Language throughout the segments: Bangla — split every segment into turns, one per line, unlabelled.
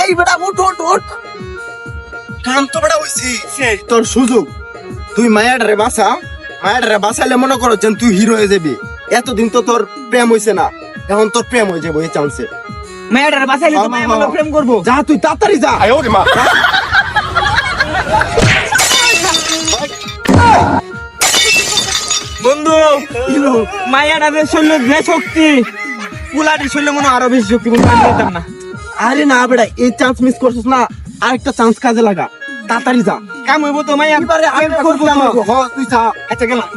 এই বেটা উঠ উঠ উঠ। কাম তো বেটা হইছি তোর সুযোগ। তুই মায়াডারে বাসা মায়াডারে বাসাইলে মনে করো যেন তুই হিরো হয়ে যাবি। এতদিন তো তোর প্রেম হইছে না। এখন তোর প্রেম হয়ে যাব এই চান্সে
মেয়েটার বাসাইলে তো মায়া আমার প্রেম করব।
যা তুই তাড়াতাড়ি যা।
বন্ধু মায়াটা যে শৈল যে শক্তি পুলাটি শৈল মনে আরও বেশি শক্তি বন্ধু আমি জানতাম না।
আরে না বেটা এই চান্স মিস করছিস না আরেকটা চান্স কাজে লাগা। তাড়াতাড়ি যা।
কাম হইব তো মায়া
এবারে আমি করব। হ তুই যা।
আচ্ছা গেলাম।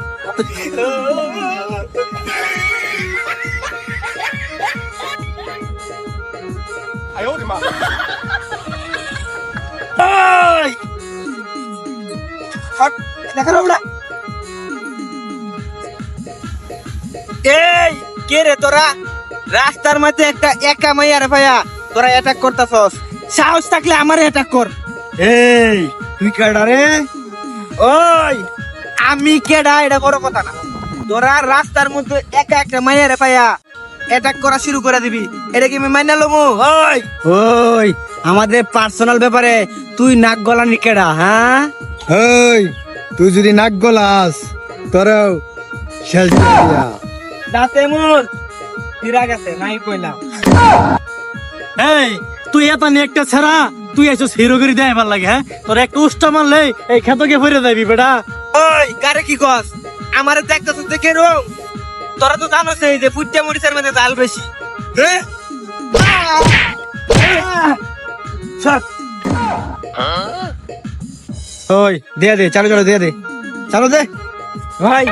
এই! হট,
এই কে রে তোরা? রাস্তার মধ্যে একটা একা মাইয়ারে ভাইয়া তোরা অ্যাটাক করতাছস। সাহস থাকলে আমারে অ্যাটাক কর।
এই তুই কেডা রে?
ওই আমি কেডা? এটা বড় কথা না। তোরা রাস্তার মধ্যে একা একটা মাইয়ারে পাইয়া অ্যাটাক করা শুরু করে দিবি। এটা কি আমি মাইনা লমু? ওই। ওই আমাদের পার্সোনাল ব্যাপারে তুই নাক গলানি কেডা হ্যাঁ?
এই তুই যদি নাক গলাস তোরও শেষ দিয়া।
দাঁতে মুর। ফিরা গেছে নাই কইলাম।
এই তুই একটা ছাড়া। তুই এসো দেয় ভালো লাগে হ্যাঁ? তোর একটা উষ্টা মারলে এই খেতকে ভরে যাবি বেটা।
ওই গারে কি কস? আমারে দেখতেছ দেখে রো তোরা তো জানো সেই যে ফুটিয়া মরিচের মধ্যে জাল বেশি। সব
ওই দিয়ে দে চালু চালু দিয়ে দে। চালু দে।
ভাই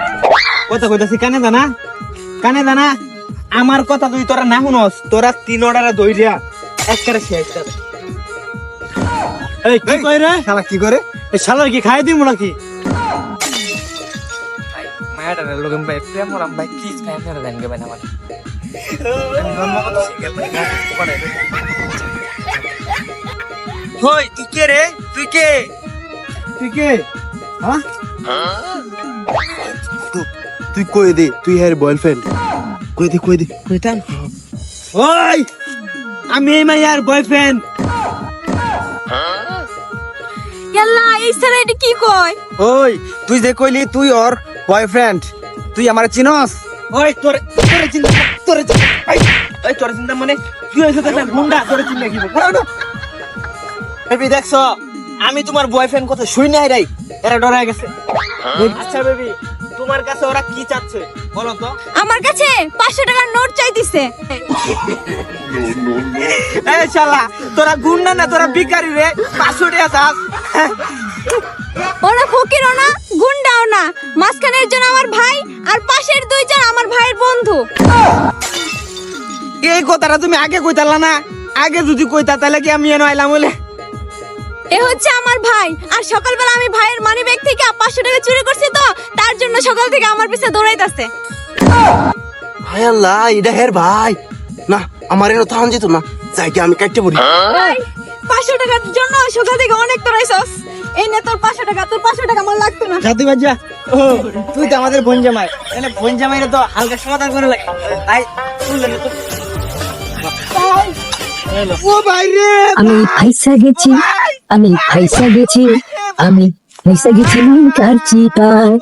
কথা কইতাছি কানে দানা? কানে দানা আমার কথা তুই তোরা না শুনস তোরা তিন অর্ডারে দইরিয়া একবারে শেষ করে।
এই কি কই রে?
শালা কি করে?
এই শালার কি খাই দিমু নাকি?
ভাই মায়াটারে লগেন ভাই প্রেম ভাই প্লিজ ভাই দেন গেবেন আমার? হই তুই কে রে? তুই কে?
তুই কে? হ্যাঁ? তুই কই দে তুই হ্যার বয়ফ্রেন্ড কই দে কই দে।
কয়ে কইতাম। ওই আমি এই মাইয়ার বয়ফ্রেন্ড
ইয়াল্লা এই স্যার এটা কি কয়?
ওই তুই যে কইলি তুই ওর বয়ফ্রেন্ড তুই আমার চিনস? ওই তোর তোরে চিন্তা তোরে চিন্তা এই এই তোরে চিন্তা মানে তুই হইছিস একটা গুন্ডা তোরে চিন্তা কি বেবি দেখছ? আমি তোমার বয়ফ্রেন্ড কথা শুই নাই রাই এরা ডরে গেছে। আচ্ছা বেবি। তোমার কাছে ওরা কি চাচ্ছে? বলো তো।
আমার কাছে পাঁচশো টাকার নোট চাইতিছে।
এই শালা তোরা গুন্ডা না তোরা ভিখারি রে পাঁচশো টাকা চাস
ওরা ফকিরও না গুন্ডাও না। মাঝখানে একজন আমার ভাই আর পাশের দুইজন আমার ভাইয়ের বন্ধু।
এই কথাটা তুমি আগে কইতালা না? আগে যদি কইতা তাহলে কি আমি এনে আইলাম বলে?
এ হচ্ছে আমার ভাই। আর সকালবেলা আমি ভাইয়ের মানি ব্যাগ থেকে পাঁচশো টাকা চুরি করছি তো তার জন্য সকাল থেকে আমার পিছে দৌড়াইতাছে।
হায় আল্লাহ এটা হের ভাই। না আমার এর থান যেত না। যাই কি আমি কাটতে পড়ি।
পাঁচশো টাকার জন্য সকাল থেকে অনেক এই নে তোর পাঁচশো টাকা তোর পাঁচশো টাকা আমার লাগতো না।
জাতি বাজ্জা ও তুই তো আমাদের বোন জামাই। তাহলে বোন জামাইরে তো হালকা সমাধান করে লাগে আই তো। ও ভাই রে
আমি ফাইসা গেছি। আমি ফাইসা গেছি আমি ফাইসা গেছি কার চিপায়?